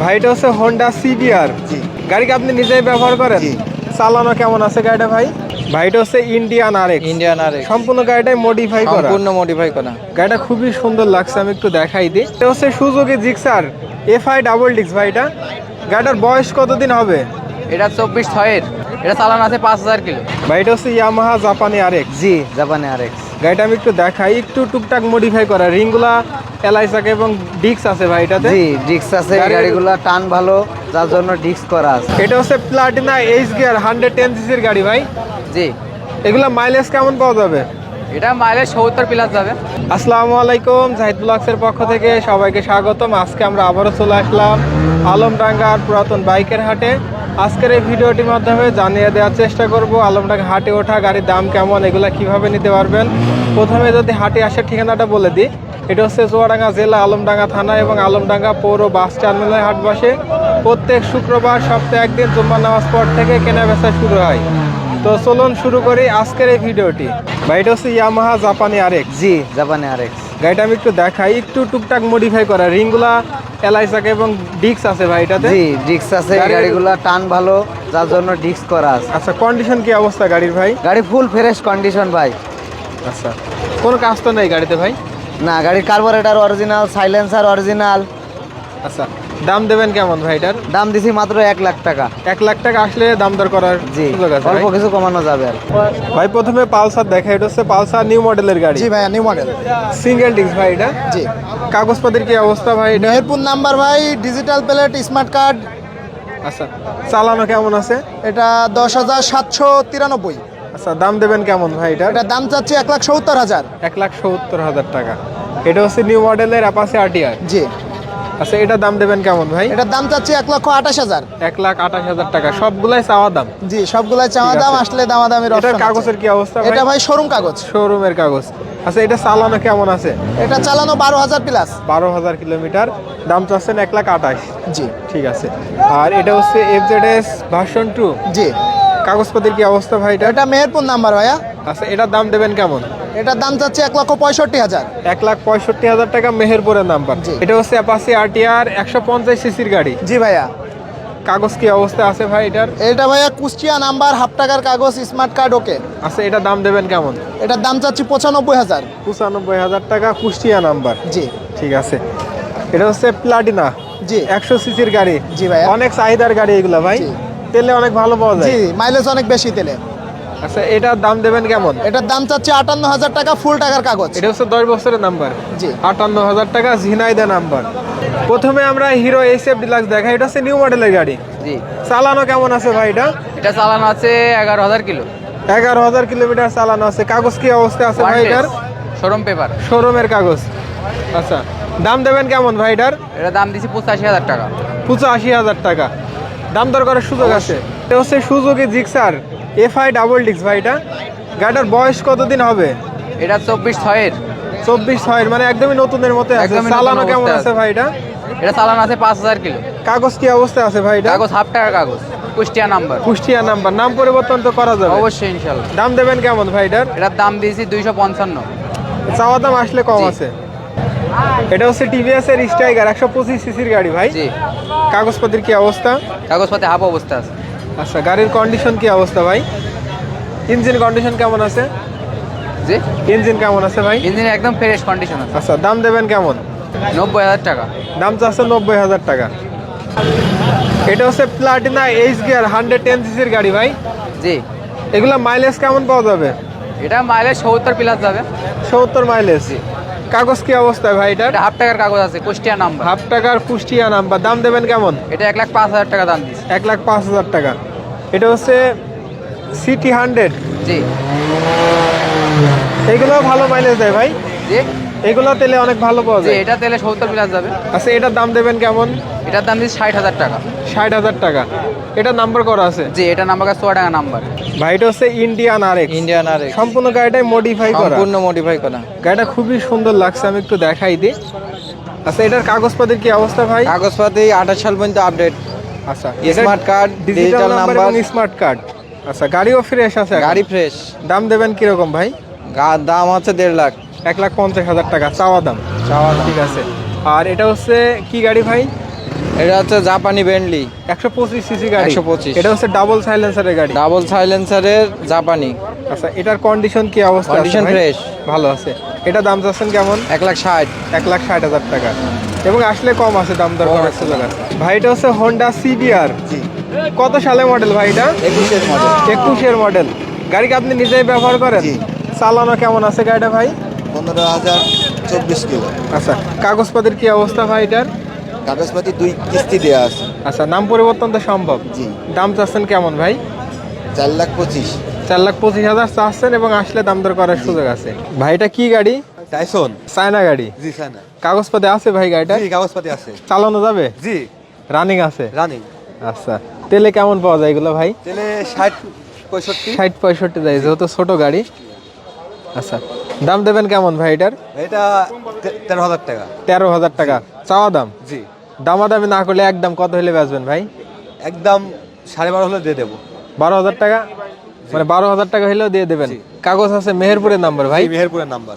ভাই এটা হচ্ছে হোন্ডা সিবিআর জি। গাড়িকে আপনি নিজেই ব্যবহার করেন? চালানো কেমন আছে গাড়িটা ভাই? ভাইটা হচ্ছে ইন্ডিয়ান আর ইন্ডিয়ান আর সম্পূর্ণ গাড়িটাই মডিফাই করা। সম্পূর্ণ মডিফাই করা। গাড়িটা খুবই সুন্দর লাগছে আমি একটু দেখাই দিই। এটা হচ্ছে সুযোগী জিক্সার এফআই ডাবল ডিক্স ভাইটা গাড়িটার বয়স কতদিন হবে? এটা চব্বিশ ছয়ের। এটা চালানো আছে পাঁচ হাজার কিলো। ভাই এটা হচ্ছে ইয়ামাহা জাপানি আর জি জাপানে আর এক্স গাড়িটা আমি একটু দেখাই একটু টুকটাক মডিফাই করা। রিংগুলা এলআইসাকে এবং ডিক্স আছে ভাই এটাতে? জি ডিস্ক আছে গাড়িগুলো টান ভালো যার জন্য ডিস্ক করা আছে। এটা হচ্ছে Platina H gear hundred ten সিসির গাড়ি ভাই। জি। এগুলা মাইলেজ কেমন পাওয়া যাবে? এটা মাইলেজ সত্তর প্লাস যাবে। আসসালামু আলাইকুম জাহিদ ব্লগসের পক্ষ থেকে সবাইকে স্বাগতম। আজকে আমরা আবারও চলে আসলাম আলমডাঙ্গার পুরাতন বাইকের হাটে। আজকের এই ভিডিওটির মাধ্যমে জানিয়ে দেওয়ার চেষ্টা করব, আলমডাঙ্গা হাটে ওঠা, গাড়ির দাম কেমন, এগুলা কীভাবে নিতে পারবেন? প্রথমে যদি হাটে আসার ঠিকানাটা বলে দিই। এটা হচ্ছে চুয়াডাঙ্গা জেলা, আলমডাঙ্গা থানা এবং আলমডাঙ্গা পৌর বাস টার্মিনাল হাট বসে। প্রত্যেক শুক্রবার সপ্তাহে একদিন জুম্মা নামাজ পর থেকে কেনা বেচা শুরু হয়। তো চলুন শুরু করি আজকের এই ভিডিওটি। বা এটা হচ্ছে ইয়ামাহা জাপানি আরেক। জি, জাপানি আর এক্স গাড়িটা আমি একটু দেখাই একটু টুকটাক মডিফাই করা। রিংগুলা এলআইসাকে এবং ডিক্স আছে ভাই এটাতে? জি ডিস্ক আছে গাড়িগুলা গাড়িগুলো টান ভালো যার জন্য ডিস্ক করা আছে। আচ্ছা কন্ডিশন কি অবস্থা গাড়ির ভাই? গাড়ি ফুল ফ্রেশ কন্ডিশন ভাই। আচ্ছা কোনো কাজ তো নেই গাড়িতে ভাই? না গাড়ির কার্বোরেটর অরিজিনাল সাইলেন্সার অরিজিনাল আচ্ছা দাম দেবেন কেমন ভাই এটার? দাম দিছি মাত্র এক লাখ টাকা। এক লাখ টাকা আসলে দাম দর করার জি অল্প কিছু কমানো যাবে আর। ভাই প্রথমে পালসার দেখা এটা হচ্ছে পালসার নিউ মডেলের গাড়ি। ভাইয়া নিউ মডেল। সিঙ্গেল ডিস্ক ভাই এটা? জি। কাগজপত্রের কি অবস্থা ভাই মেহেরপুর নাম্বার ভাই ডিজিটাল প্লেট স্মার্ট কার্ড আচ্ছা চালানো কেমন আছে? এটা দশ হাজার সাতশো তিরানব্বই। আচ্ছা দাম দেবেন কেমন ভাই এটা এটা দাম চাচ্ছি এক লাখ সত্তর হাজার। এক লাখ সত্তর হাজার টাকা। এটা হচ্ছে নিউ মডেলের অ্যাপাসে আরটিআর জি। আচ্ছা এটা দাম দেবেন কেমন ভাই? এটার দাম চাচ্ছি এক লক্ষ আঠাশ হাজার। এক লাখ আঠাশ হাজার টাকা। সবগুলাই চাওয়া দাম? জি সবগুলাই চাওয়া দাম। আসলে দামাদামির এটার option কাগজের কি অবস্থা এটা ভাই শোরুম কাগজ। শোরুমের কাগজ। আচ্ছা এটা চালানো কেমন আছে? এটা চালানো বারো হাজার প্লাস বারো হাজার কিলোমিটার। দাম চাচ্ছেন এক লাখ আঠাশ। জি। ঠিক আছে। আর এটা হচ্ছে F Z S version two G. কাগজপত্রের কি অবস্থা ভাই এটা? এটা মেহেরপুর নাম্বার ভাইয়া। আচ্ছা এটার দাম দেবেন কেমন? এটার দাম চাচ্ছি এক লক্ষ পঁয়ষট্টি হাজার। এক লাখ পঁয়ষট্টি হাজার টাকা মেহেরপুরের নাম্বার। এটা হচ্ছে অ্যাপাসি আরটিআর একশো পঞ্চাশ সিসির গাড়ি। জি ভাইয়া। কাগজ কি অবস্থা আছে ভাই এটার? এটা ভাইয়া কুষ্টিয়া নাম্বার হাফ টাকার কাগজ স্মার্ট কার্ড ওকে আচ্ছা এটার দাম দেবেন কেমন? এটার দাম চাচ্ছি পঁচানব্বই হাজার। পঁচানব্বই হাজার টাকা কুষ্টিয়া নাম্বার। জি। ঠিক আছে। এটা হচ্ছে প্লাটিনা জি। একশো সিসির গাড়ি। জি ভাইয়া। অনেক চাহিদার গাড়ি এগুলা ভাই। তেলে অনেক ভালো পাওয়া যায়। জি মাইলেজ অনেক বেশি তেলে। আচ্ছা এটার দাম দেবেন কেমন? এটার দাম চাচ্ছি আটান্ন হাজার টাকা ফুল টাকার কাগজ। এটা হচ্ছে দশ বছরের নাম্বার। জি। আটান্ন হাজার টাকা ঝিনাইদা নাম্বার। প্রথমে আমরা হিরো এসএফ ডিলাক্স দেখা এটা হচ্ছে নিউ মডেলের গাড়ি। জি। চালানো কেমন আছে ভাই এটা? এটা চালানো আছে এগারো হাজার কিলো। এগারো হাজার কিলোমিটার চালানো আছে। কাগজ কি অবস্থা আছে ভাই এটার? শোরুম পেপার শোরুমের কাগজ। আচ্ছা দাম দেবেন কেমন ভাই এটার? এটা দাম দিছি পঁচাশি হাজার টাকা। পঁচাশি হাজার টাকা। দাম দর করার সুযোগ আছে। এটা হচ্ছে সুযোগী জিক্সার এফআই ডাবল ডিক্স ভাই এটা? গাড়িটার বয়স কতদিন হবে? এটা চব্বিশ ছয়ের। চব্বিশ ছয়ের মানে একদমই নতুনের মতো আছে। চালানো কেমন আছে। আছে। ভাই এটা? এটা চালানো আছে পাঁচ হাজার কিলো। কাগজ কি অবস্থা আছে ভাই এটা? কাগজ হাফ টাকার কাগজ। কুষ্টিয়া নাম্বার। কুষ্টিয়া নাম্বার। নাম পরিবর্তন তো করা যাবে। অবশ্যই ইনশাল্লাহ। দাম দেবেন কেমন ভাই এটার? এটার দাম দিয়েছি দুইশো পঞ্চান্ন। চাওয়া দাম আসলে কম আছে। এটা হচ্ছে টিভিএস এর স্ট্রাইকার একশো পঁচিশ সিসির গাড়ি ভাই। কাগজপত্রের কি অবস্থা? কাগজপাতি হাফ অবস্থা আছে। আচ্ছা গাড়ির কন্ডিশন কি অবস্থা ভাই? ইঞ্জিন কন্ডিশন কেমন আছে? জি? ইঞ্জিন কেমন আছে ভাই? ইঞ্জিন একদম ফ্রেশ কন্ডিশন আছে। আচ্ছা দাম দেবেন কেমন? নব্বই হাজার টাকা। দাম চাচ্ছে নব্বই হাজার টাকা। এটা হচ্ছে Platina H gear hundred ten সিসির গাড়ি ভাই। জি। এগুলা মাইলেজ কেমন পাওয়া যাবে? এটা মাইলেজ সত্তর প্লাস যাবে। সত্তর মাইলেজ জি। কাগজ কি অবস্থায় ভাই এটা হাফ টাকার কাগজ আছে কুষ্টিয়া নাম্বার হাফ টাকার কুষ্টিয়া নাম্বার দাম দেবেন কেমন? এটা এক লাখ পাঁচ হাজার টাকা দাম দিয়েছি এক লাখ পাঁচ হাজার টাকা। এটা হচ্ছে সিটি হান্ড্রেড জি। এগুলো ভালো মাইলেজ দেয় ভাই। জি। এগুলো তেলে অনেক ভালো পাওয়া যায়। এটা তেলে সত্তর প্লাস যাবে। আচ্ছা এটার দাম দেবেন কেমন? এটার দাম দিয়েছি ষাট হাজার টাকা। ষাট হাজার টাকা। এটা নাম্বার করা আছে? জি এটা নাম্বার কাছে টাকা নাম্বার ভাই এটা হচ্ছে ইন্ডিয়ান আর ইন্ডিয়ান আর সম্পূর্ণ গাড়িটাই মডিফাই করা। সম্পূর্ণ মডিফাই করা। গাড়িটা খুবই সুন্দর লাগছে আমি একটু দেখাই দিই। আচ্ছা এটার কাগজপত্রের কি অবস্থা ভাই? কাগজপাতি আঠাশ সাল পর্যন্ত আপডেট আচ্ছা smart card digital number smart card আচ্ছা গাড়িও ফ্রেশ আছে গাড়ি ফ্রেশ দাম দেবেন কীরকম ভাই? দাম হচ্ছে দেড় লাখ। এক লাখ পঞ্চাশ হাজার টাকা চাওয়া দাম। চাওয়া ঠিক আছে। আর এটা হচ্ছে কি গাড়ি ভাই? এটা হচ্ছে জাপানি বেন্টলি একশো পঁচিশ সিসি গাড়ি। 125 এটা হচ্ছে ডাবল সাইলেন্সারের গাড়ি। ডাবল সাইলেন্সারের জাপানি। আচ্ছা এটার কন্ডিশন কি অবস্থা আছে ভাই? fresh। ভালো আছে। এটা দাম চাচ্ছেন কেমন? এক লাখ ষাট। এক লাখ ষাট হাজার টাকা। এবং আসলে কম আছে দাম দর সুযোগ আছে ভাই এটা হচ্ছে হন্ডা সিবিআর কত সালে মডেল ভাই এটা? একুশের মডেল একুশের মডেল গাড়িকে আপনি নিজেই ব্যবহার করেন? চালানো কেমন আছে গাড়িটা ভাই? পনেরো হাজার চব্বিশ কিলো। আচ্ছা কাগজপত্রের কি অবস্থা ভাই এটার? কাগজপাতি দুই কিস্তি দেওয়া আছে। আচ্ছা নাম পরিবর্তন তো সম্ভব। জি। দাম চাচ্ছেন কেমন ভাই? চার লাখ পঁচিশ। চার লাখ পঁচিশ হাজার চাচ্ছেন এবং আসলে দাম দর করার সুযোগ আছে। ভাই এটা কি গাড়ি? টাইসন চায়না গাড়ি। জি সানা কাগজপাতি আছে ভাই গাড়িটা? জি কাগজপাতি আছে। চালানো যাবে? জি। রানিং আছে? রানিং আচ্ছা। তেলে কেমন পাওয়া যায় এগুলো ভাই? তেলে ষাট পঁয়ষট্টি। ষাট পঁয়ষট্টি যায় যেহেতু ছোট গাড়ি। আচ্ছা। দাম দেবেন কেমন ভাই এটার? এটা তেরো হাজার টাকা। তেরো হাজার টাকা। চাওয়া দাম? জি। দামাদামি না করলে একদম কত হলে বেচবেন ভাই? একদম সাড়ে বারো হলে দিয়ে দেবো। বারো হাজার টাকা? মানে বারো হাজার টাকা হলেও দিয়ে দেবেন। কাগজ আছে মেহেরপুরের নাম্বার ভাই। মেহেরপুরের নাম্বার